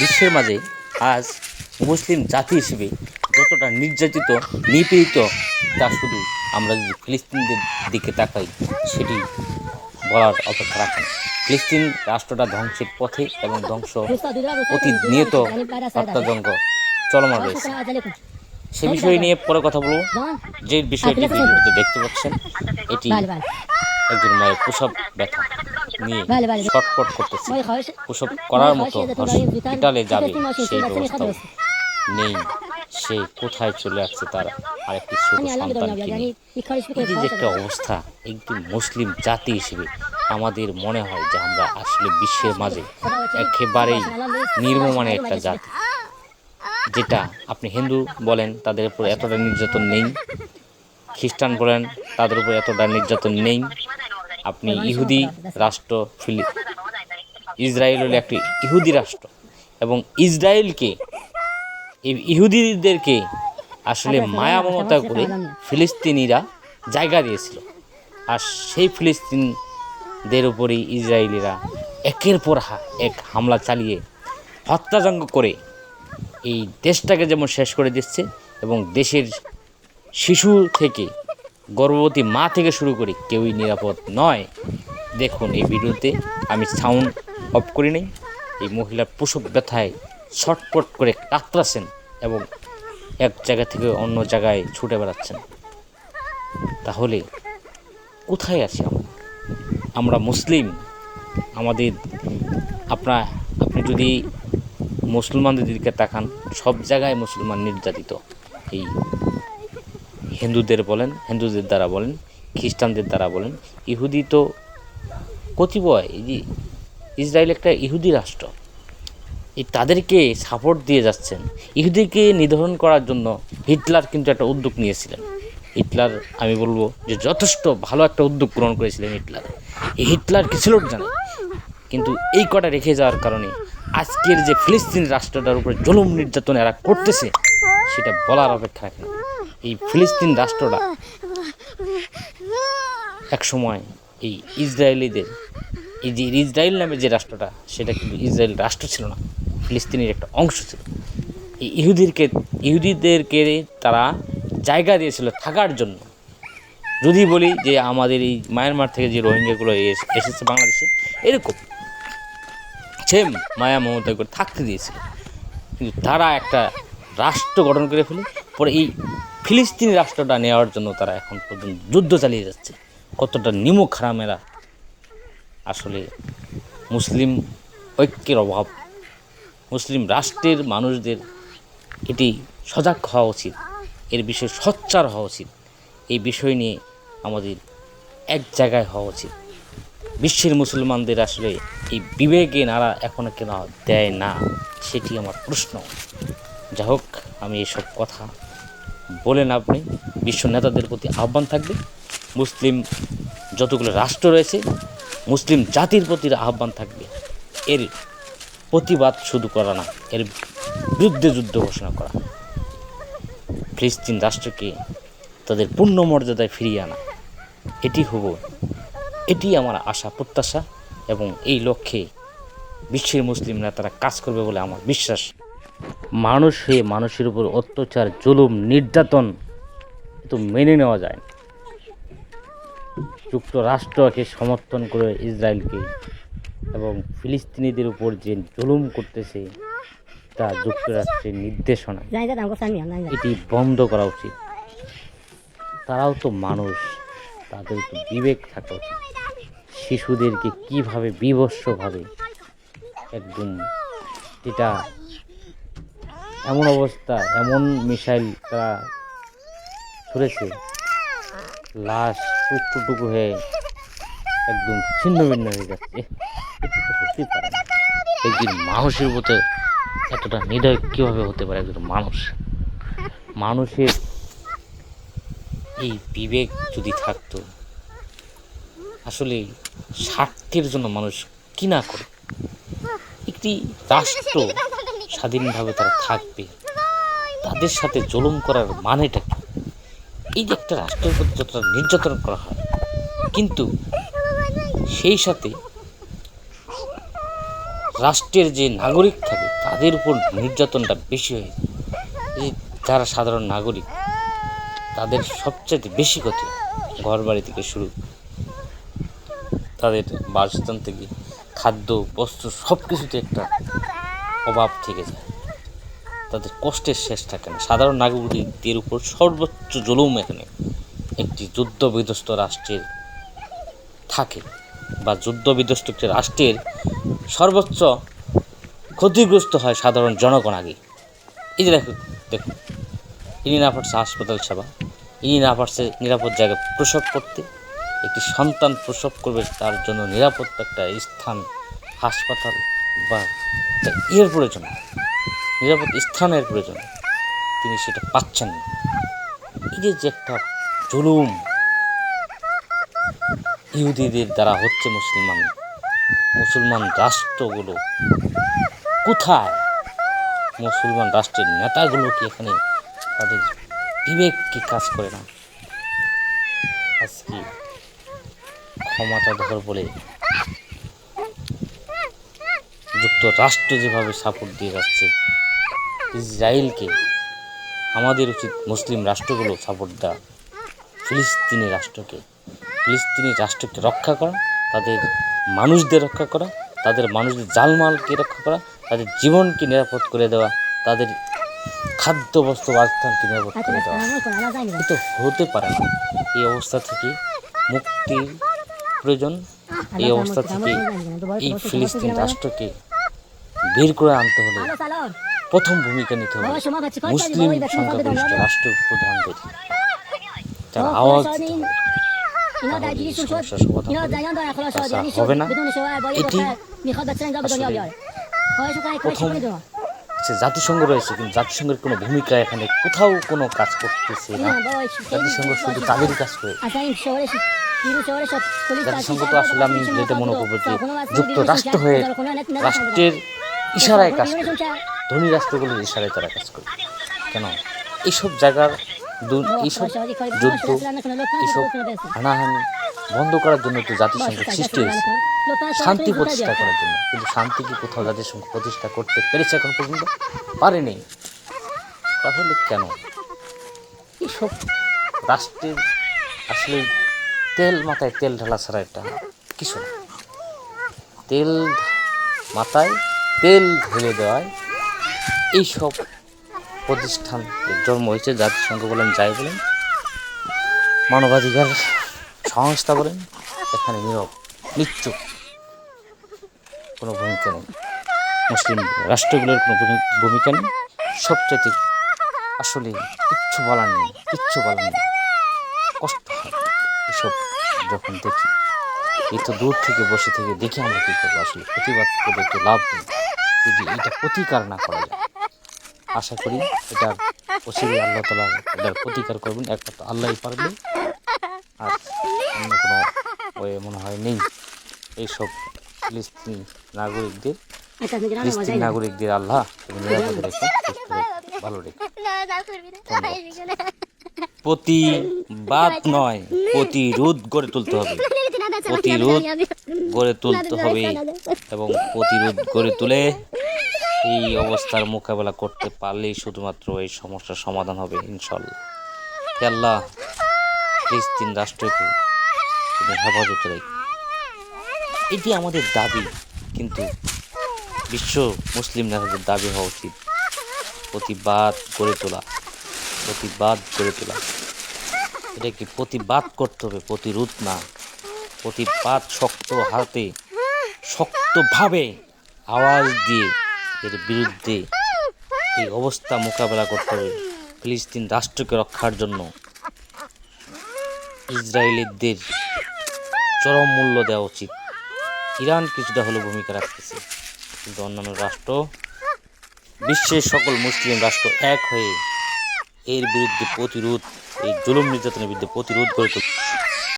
বিশ্বের মাঝে আজ মুসলিম জাতি হিসেবে যতটা নির্যাতিত নিপীড়িত তা শুধু আমরা যদি ফিলিস্তিনদের দিকে তাকাই সেটি বলার অপেক্ষা রাখে না। ফিলিস্তিন রাষ্ট্রটা ধ্বংসের পথে এবং ধ্বংস অতি নিয়ত হত্যাযজ্ঞ চলমান রয়েছে। সে বিষয় নিয়ে পরে কথা বলব। যে বিষয়টি ভিডিওতে দেখতে পাচ্ছেন এটি একজন মায়ের প্রসব ব্যথা নিয়ে। ছটফট করতেছে। প্রসব করার মতো হসপিটালে যাবে সেই ব্যবস্থা নেই। সে কোথায় চলে আসছে তার আরেকটি ছোট সন্তানকে নিয়ে এই যে একটা অবস্থা একটি মুসলিম জাতি হিসেবে আমাদের মনে হয় যে আমরা আসলে বিশ্বের মাঝে একেবারেই নির্মমানে একটা জাতি। যেটা আপনি হিন্দু বলেন তাদের উপর এতটা নির্যাতন নেই। খ্রিস্টান বলেন তাদের উপর এতটা নির্যাতন নেই। আপনি ইহুদি রাষ্ট্র ফিলি ইসরায়েল হলো একটি ইহুদি রাষ্ট্র। এবং ইসরায়েলকে এই ইহুদিদেরকে আসলে মায়া মমতা করে ফিলিস্তিনিরা জায়গা দিয়েছিল। আর সেই ফিলিস্তিনদের উপরেই ইসরায়েলিরা একের পর এক হামলা চালিয়ে হত্যাযজ্ঞ করে এই দেশটাকে যেমন শেষ করে দিচ্ছে এবং দেশের শিশু থেকে গর্ভবতী মা থেকে শুরু করে কেউই নিরাপদ নয়। দেখুন এই ভিডিওতে আমি সাউন্ড অফ করি নেই। এই মহিলার প্রসব ব্যথায় ছটপট করে কাতরাচ্ছেন এবং এক জায়গা থেকে অন্য জায়গায় ছুটে বেড়াচ্ছেন। তাহলে কোথায় আছি আমরা? আমরা মুসলিম। আমাদের আপনার আপনি যদি মুসলমানদের দিকে তাকান, সব জায়গায় মুসলমান নির্যাতিত। এই হিন্দুদের বলেন, হিন্দুদের দ্বারা বলেন, খ্রিস্টানদের দ্বারা বলেন, ইহুদি তো কতিপয় ইসরায়েল একটা ইহুদি রাষ্ট্র, এই তাদেরকে সাপোর্ট দিয়ে যাচ্ছেন। ইহুদিকে নিধন করার জন্য হিটলার কিন্তু একটা উদ্যোগ নিয়েছিলেন। হিটলার, আমি বলব যে যথেষ্ট ভালো একটা উদ্যোগ গ্রহণ করেছিলেন হিটলার। এই হিটলার কিছু লোক জানে কিন্তু এই কটা রেখে যাওয়ার কারণে আজকের যে ফিলিস্তিন রাষ্ট্রটার উপরে জুলুম নির্যাতন এরা করতেছে, সেটা বলার অপেক্ষা রাখে এই ফিলিস্তিন রাষ্ট্রটা এক সময় এই ইসরায়েলিদের, এই যে ইসরায়েল নামে যে রাষ্ট্রটা, সেটা কিন্তু ইসরায়েল রাষ্ট্র ছিল না, ফিলিস্তিনের একটা অংশ ছিল। এই ইহুদিরকে, ইহুদিদেরকে তারা জায়গা দিয়েছিল থাকার জন্য। যদি বলি যে আমাদের এই মায়ানমার থেকে যে রোহিঙ্গাগুলো এস- এসেছে বাংলাদেশে, এরকম সেম মায়া মমতা করে থাকতে দিয়েছিল। কিন্তু তারা একটা রাষ্ট্র গঠন করে ফেলে, পরে এই ফিলিস্তিনি রাষ্ট্রটা নেওয়ার জন্য তারা এখন পর্যন্ত যুদ্ধ চালিয়ে যাচ্ছে। কতটা নিমক হারামেরা আসলে মুসলিম ঐক্যের অভাব। মুসলিম রাষ্ট্রের মানুষদের এটি সজাগ হওয়া উচিত, এর বিষয়ে সোচ্চার হওয়া উচিত, এই বিষয় নিয়ে আমাদের এক জায়গায় হওয়া উচিত। বিশ্বের মুসলমানদের আসলে এই বিবেকে নারা এখনও কেন দেয় না, সেটি আমার প্রশ্ন। যাই হোক আমি এসব কথা বলেন আপনি, বিশ্ব নেতাদের প্রতি আহ্বান থাকবে। মুসলিম যতগুলো রাষ্ট্র রয়েছে, মুসলিম জাতির প্রতি আহ্বান থাকবে। এর প্রতিবাদ শুধু করা না, এর বিরুদ্ধে যুদ্ধ ঘোষণা করা। ফিলিস্তিন রাষ্ট্রকে তাদের পূর্ণ মর্যাদায় ফিরিয়ে আনা। এটি হব, এটি আমার আশা, প্রত্যাশা এবং এই লক্ষ্যে বিশ্বের মুসলিমরা তারা কাজ করবে বলে আমার বিশ্বাস। মানুষ হয়ে মানুষের উপর অত্যাচার, জুলুম, নির্যাতন তো মেনে নেওয়া যায় না। যুক্তরাষ্ট্রকে সমর্থন করে ইসরায়েলকে এবং ফিলিস্তিনিদের উপর যে জুলুম করতেছে, তা যুক্তরাষ্ট্রের নির্দেশনা। এটি বন্ধ করা উচিত। তারাও তো মানুষ, তাদের তো বিবেক থাকা উচিত। শিশুদেরকে কীভাবে বিভৎসভাবে একদম এটা এমন অবস্থা, এমন মিসাইল তারা ছুড়েছে। লাশ টুকরো টুকরো হয়ে একদম ছিন্ন ভিন্ন হয়ে যাচ্ছে। একদিন মানুষের মতো এতটা নির্দয় কীভাবে হতে পারে একজন মানুষ? মানুষের এই বিবেক যদি থাকতো, আসলে স্বার্থের জন্য মানুষ কি না করে? একটি রাষ্ট্র স্বাধীনভাবে তারা থাকবে, তাদের সাথে জুলুম করার মানেটা কি এই যে একটা রাষ্ট্রের প্রতি যতটা নির্যাতন করা হয়, কিন্তু সেই সাথে রাষ্ট্রের যে নাগরিক থাকে, তাদের উপর নির্যাতনটা বেশি হয়ে যায়। যারা সাধারণ নাগরিক, তাদের সবচেয়ে বেশি ক্ষতি ঘর বাড়ি থেকে শুরু তাদের বাসস্থান থেকে, খাদ্য, বস্ত্র সব কিছুতে একটা অভাব থেকে যায় তাদের কষ্টের শেষ থাকে না। সাধারণ নাগরিকদের উপর সর্বোচ্চ জুলুম এখানে। একটি যুদ্ধ বিধ্বস্ত রাষ্ট্রের থাকে বা যুদ্ধ বিধ্বস্ত একটি রাষ্ট্রের সর্বোচ্চ ক্ষতিগ্রস্ত হয় সাধারণ জনগণ আগে। এই যে দেখো দেখুন ইনি না পারছে হাসপাতাল সেবা ইনি না পারছে নিরাপদ জায়গায় প্রসব করতে। একটি সন্তান প্রসব করবে, তার জন্য নিরাপদ একটা স্থান, হাসপাতাল। বা এর প্রয়োজন, নিরাপদ স্থানের প্রয়োজন, তিনি সেটা পাচ্ছেন না। এই যে একটা জুলুম ইহুদিদের দ্বারা হচ্ছে মুসলমান মুসলমান রাষ্ট্রগুলো, কোথায়? মুসলমান রাষ্ট্রের নেতাগুলো কি এখানে তাদের বিবেক কি কাজ করে না? আজকে ক্ষমতা ধর বলে যুক্তরাষ্ট্র যেভাবে সাপোর্ট দিয়ে যাচ্ছে, ইসরায়েলকে আমাদের উচিত মুসলিম রাষ্ট্রগুলো সাপোর্ট দেওয়া। ফিলিস্তিনি রাষ্ট্রকে ফিলিস্তিনি রাষ্ট্রকে রক্ষা করা, তাদের মানুষদের রক্ষা করা, তাদের মানুষদের জালমালকে রক্ষা করা, তাদের জীবনকে নিরাপদ করে দেওয়া, তাদের খাদ্য বস্ত্র বাসস্থানকে নিরাপদ করে দেওয়া। কিন্তু হতে পারে না। এই অবস্থা থেকে মুক্তির প্রয়োজন। এই অবস্থা থেকে এই ফিলিস্তিন রাষ্ট্রকে বের করে আনতে হলে প্রথম ভূমিকা নিতে হবে। মুসলিম সংখ্যাগরিষ্ঠ রাষ্ট্র প্রধানদের তার আওয়াজ হবে। না? এটি প্রথম সে জাতিসংঘ রয়েছে কিন্তু জাতিসংঘের কোনো ভূমিকা এখানে কোথাও কোনো কাজ করতেছে না। জাতিসংঘ শুধু তাদেরই কাজ করে। জাতিসংঘ তো আসলে আমি যেটা মনে করব যে যুক্তরাষ্ট্র হয়ে রাষ্ট্রের ইশারায় কাজ করে। ধনী রাষ্ট্রগুলোর ইশারায় তারা কাজ করে। কেন? এইসব জায়গার এইসব যুদ্ধ এইসব হানাহানি বন্ধ করার জন্য তো জাতিসংঘ সৃষ্টি হয়েছে। শান্তি প্রতিষ্ঠা করার জন্য। কিন্তু শান্তি কি কোথাও জাতিসংঘ প্রতিষ্ঠা করতে পেরেছে এখন পর্যন্ত? পারেনি। তাহলে কেন? এইসব রাষ্ট্রের আসলে তেল মাথায় তেল ঢালা ছাড়া এটা কিছু না। তেল মাথায় তেল ঢেলে দেওয়ায় এইসব প্রতিষ্ঠান জন্ম হয়েছে, জাতিসংঘ বলেন, যাই বলেন, মানবাধিকার সংস্থা বলেন, এখানে নীরব নিশ্চুপ কোনো ভূমিকা নেই। মুসলিম রাষ্ট্রগুলোর কোনো ভূমি- ভূমিকা নেই। সবচেয়ে আসলে কিচ্ছু বলার নেই, কিচ্ছু বলার নেই। কষ্ট এসব যখন দেখি। এই তো দূর থেকে বসে থেকে দেখে আমরা কী করব? আসলে প্রতিবাদ করে তো লাভ নেই। যদি এটা প্রতিকার না করা যায় আশা করি এটার অচিরে আল্লাহ তালা এটার প্রতিকার করবেন একমাত্র আল্লাহই পারবে আর অন্য কোনো ওয়ে মনে হয় নেই এইসব ফিলিস্তিনি নাগরিকদের ফিলিস্তিনি নাগরিকদের আল্লাহ নিরাপদে রেখো সুস্থ রেখো, ভালো রেখো প্রতিবাদ নয় প্রতিরোধ গড়ে তুলতে হবে প্রতিরোধ গড়ে তুলতে হবে এবং প্রতিরোধ গড়ে তুলে এই অবস্থার মোকাবেলা করতে পারলেই শুধুমাত্র এই সমস্যার সমাধান হবে ইনশাল্লাহ আল্লাহ, ফিলিস্তিন রাষ্ট্রকে তুমি হেফাজতে রেখো। এটি আমাদের দাবি, কিন্তু বিশ্ব মুসলিম নেতাদের দাবি হওয়া উচিত। প্রতিবাদ গড়ে তোলা, প্রতিবাদ গড়ে তোলা। এটা কি প্রতিবাদ করতে হবে, প্রতিরোধ না? প্রতিবাদ শক্ত হাতে, শক্তভাবে আওয়াজ দিয়ে এর বিরুদ্ধে এই অবস্থা মোকাবেলা করতে হবে ফিলিস্তিন রাষ্ট্রকে রক্ষার জন্য। ইসরায়েলিদের চরম মূল্য দেওয়া উচিত। ইরান কিছুটা হলেও ভূমিকা রাখতেছে, কিন্তু অন্যান্য রাষ্ট্র, বিশ্বের সকল মুসলিম রাষ্ট্র এক হয়ে এর বিরুদ্ধে প্রতিরোধ, এই জুলুম নির্যাতনের বিরুদ্ধে প্রতিরোধ তুলতে